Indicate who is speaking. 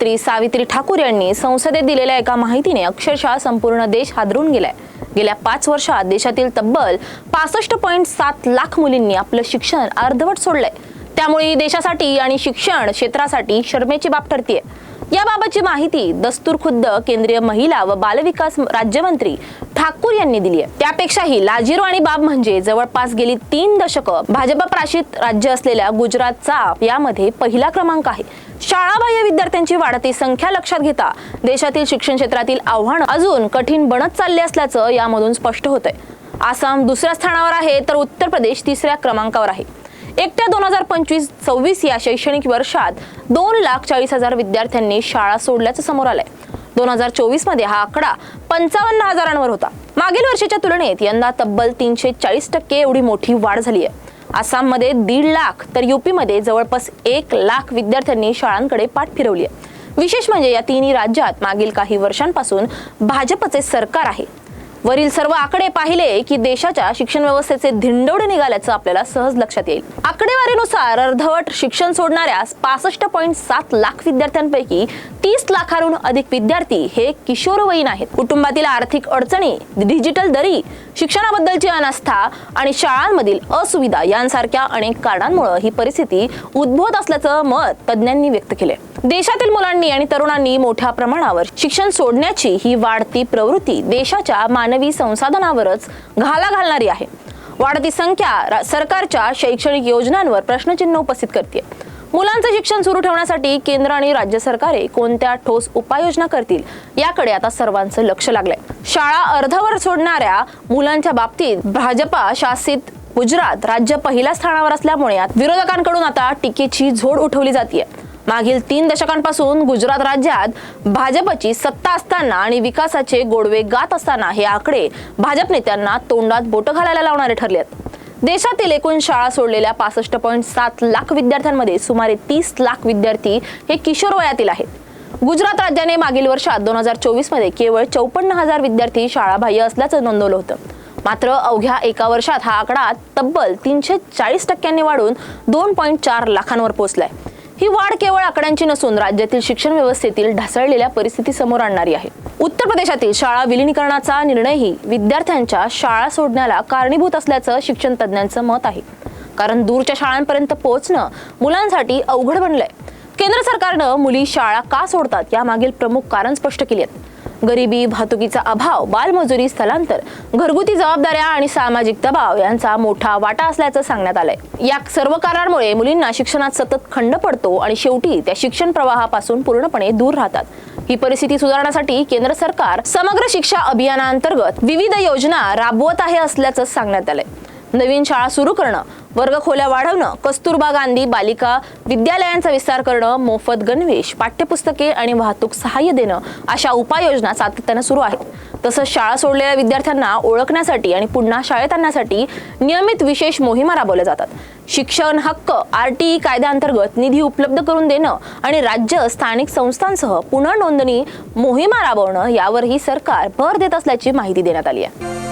Speaker 1: मंत्री सावित्री ठाकूर यांनी संसदेत दिलेल्या एका माहितीने अक्षरशः संपूर्ण देश हादरून गेलाय. गेल्या पाच वर्षात देशातील तब्बल पासष्ट पॉईंट सात लाख मुलींनी आपलं शिक्षण अर्धवट सोडलंय. त्यामुळे ही देशासाठी आणि शिक्षण क्षेत्रासाठी शर्मेची बाब ठरतीये. याबाबतची माहिती दस्तूर खुद्द केंद्रीय महिला व बालविकास राज्यमंत्री ठाकूर यांनी दिली आहे त्यापेक्षाही लाजीरवाणी बाब म्हणजे जवळपास गेली तीन दशकं भाजप प्राशित राज्य असलेल्या गुजरातचा यामध्ये पहिला क्रमांक आहे. शाळाबाह्य विद्यार्थ्यांची वाढती संख्या लक्षात घेता देशातील शिक्षण क्षेत्रातील आव्हान अजून कठीण बनत चालले असल्याचं यामधून स्पष्ट होतंय. आसाम दुसऱ्या स्थानावर आहे तर उत्तर प्रदेश तिसऱ्या क्रमांकावर आहे. एकट्या दोन हजार पंचवीस सव्वीस या शैक्षणिक वर्षात दोन लाख चाळीस हजार विद्यार्थ्यांनी शाळा सोडल्याचं समोर आलंय. दोन हजार चोवीसमध्ये हा आकडा पंचावन्न हजारांवर होता. मागील वर्षाच्या तुलनेत यंदा तब्बल तीनशे चाळीस टक्के एवढी मोठी वाढ झाली आहे आसाममध्ये दीड लाख तर युपीमध्ये जवळपास एक लाख विद्यार्थ्यांनी शाळांकडे पाठ फिरवली आहे विशेष म्हणजे या तिन्ही राज्यात मागील काही वर्षांपासून भाजपचे सरकार आहे. वरील सर्व आकडे पाहिले की देशाच्या शिक्षण व्यवस्थेचे धिंडोडे निघाल्याचं आपल्याला सहज लक्षात येईल. आकडेवारीनुसार अर्धवट शिक्षण सोडणाऱ्या पासष्ट पॉईंट सात लाख विद्यार्थ्यांपैकी तीस लाखांहून अधिक विद्यार्थी हे किशोरवयीन आहेत. कुटुंबातील आर्थिक अडचणी डिजिटल दरी शिक्षणाबद्दलची अनास्था आणि शाळांमधील असुविधा यांसारख्या अनेक कारणांमुळे ही परिस्थिती उद्भवत असल्याचं मत तज्ज्ञांनी व्यक्त केले देशातील मुलांनी आणि तरुणांनी मोठ्या प्रमाणावर शिक्षण सोडण्याची ही वाढती प्रवृत्ती देशाच्या मान मानवी संसाधनावरच घाला घालणारी आहे. वाढती संख्या सरकारच्या शैक्षणिक योजनांवर प्रश्नचिन्ह उपस्थित करते मुलांचं शिक्षण सुरू ठेवण्यासाठी केंद्र आणि राज्य सरकारे कोणत्या ठोस उपाययोजना करतील याकडे आता सर्वांचं लक्ष लागलंय. शाळा अर्धवर सोडणाऱ्या मुलांच्या बाबतीत भाजपा शासित गुजरात राज्य पहिल्या स्थानावर असल्यामुळे विरोधकांकडून आता टीकेची झोड उठवली जाते मागील तीन दशकांपासून गुजरात राज्यात भाजपची सत्ता असताना आणि विकासाचे गोडवे गात असताना हे आकडे भाजप नेत्यांना तोंडात बोटं घालायला लावणारे ठरले आहेत देशातील एकूण शाळा सोडलेल्या पासष्ट पॉईंट सात लाख विद्यार्थ्यांमध्ये सुमारे तीस लाख विद्यार्थी हे किशोर वयातील आहेत. गुजरात राज्याने मागील वर्षात दोन हजार चोवीसमध्ये केवळ चौपन्न हजार विद्यार्थी शाळाबाह्य असल्याचं नोंदवलं होतं. मात्र अवघ्या एका वर्षात हा आकडा तब्बल तीनशे चाळीस टक्क्यांनी वाढून दोन पॉईंट चार लाखांवर पोहोचलाय. ही वाढ केवळ आकड्यांची नसून राज्यातील शिक्षण व्यवस्थेतील ढासळलेल्या परिस्थिती समोर आणणारी आहे. उत्तर प्रदेशातील शाळा विलिनीकरणाचा निर्णयही विद्यार्थ्यांच्या शाळा सोडण्याला कारणीभूत असल्याचं शिक्षण तज्ज्ञांचं मत आहे. कारण दूरच्या शाळांपर्यंत पोहोचणं मुलांसाठी अवघड बनलंय. केंद्र सरकारनं मुली शाळा का सोडतात यामागील प्रमुख कारण स्पष्ट केली आहेत. गरिबी वाहतुकीचा अभाव बालमजुरी स्थलांतर घरगुती जबाबदाऱ्या आणि सामाजिक दबाव यांचा मोठा वाटा असल्याचं सांगण्यात आलंय. या सर्व कारणामुळे मुलींना शिक्षणात सतत खंड पडतो आणि शेवटी त्या शिक्षण प्रवाहापासून पूर्णपणे दूर राहतात. ही परिस्थिती सुधारण्यासाठी केंद्र सरकार समग्र शिक्षा अभियानांतर्गत विविध योजना राबवत आहे असल्याचं सांगण्यात आलंय. नवीन शाळा सुरू करणं वर्गखोल्या वाढवणं कस्तुरबा गांधी बालिका विद्यालयांचा विस्तार करणं मोफत गणवेश पाठ्यपुस्तके आणि वाहतूक सहाय्य देणं अशा उपाययोजना सातत्यानं सुरू आहेत. तसंच शाळा सोडलेल्या विद्यार्थ्यांना ओळखण्यासाठी आणि पुन्हा शाळेत आणण्यासाठी नियमित विशेष मोहिमा राबवल्या जातात. शिक्षण हक्क आर टी ई कायद्याअंतर्गत निधी उपलब्ध करून देणं आणि राज्य स्थानिक संस्थांसह पुनर्नोंदणी मोहिमा राबवणं यावरही सरकार भर देत असल्याची माहिती देण्यात आली आहे.